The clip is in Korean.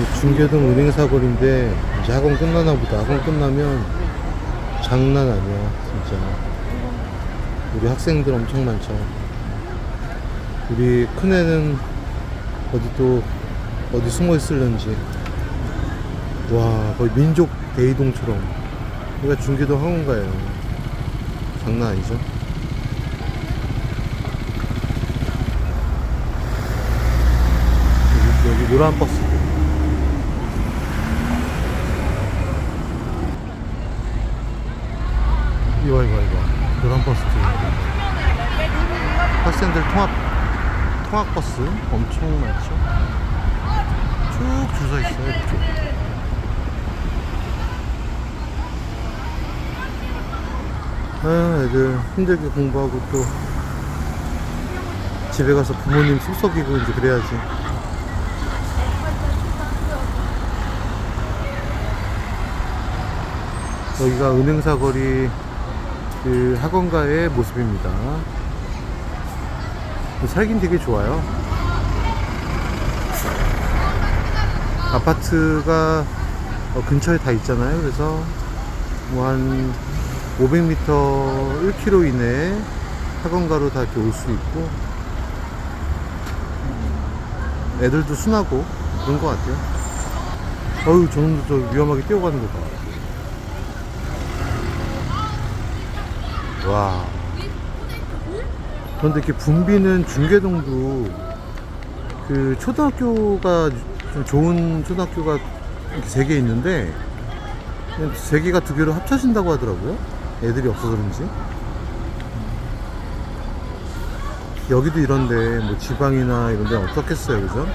이 중계동 은행 사거리인데 이제 학원 끝나나 보다. 학원 끝나면 장난 아니야, 진짜. 우리 학생들 엄청 많죠. 우리 큰애는 어디 또 어디 숨어 있을런지. 와, 거의 민족 대이동처럼. 여기가 중계동 학원가예요. 장난 아니죠? 여기 노란 버스. 이거 이거 이거 노란 버스 뒤에 학생들 통학 통학 버스 엄청 많죠. 쭉 줄 서 있어요 이쪽. 아, 애들 힘들게 공부하고 또 집에 가서 부모님 속썩이고 이제 그래야지. 여기가 은행사거리 그 학원가의 모습입니다. 살긴 되게 좋아요. 아파트가 어, 근처에 다 있잖아요. 그래서 뭐 한 500m, 1km 이내에 학원가로 다 이렇게 올 수 있고 애들도 순하고 그런 것 같아요. 어휴, 저놈도 저 위험하게 뛰어가는 거 봐. 와. 그런데 이렇게 붐비는 중계동도 그 초등학교가 좀 좋은 초등학교가 이렇게 세 개 있는데 세 개가 두 개로 합쳐진다고 하더라고요. 애들이 없어서 그런지. 여기도 이런데 뭐 지방이나 이런 데는 어떻겠어요, 그죠?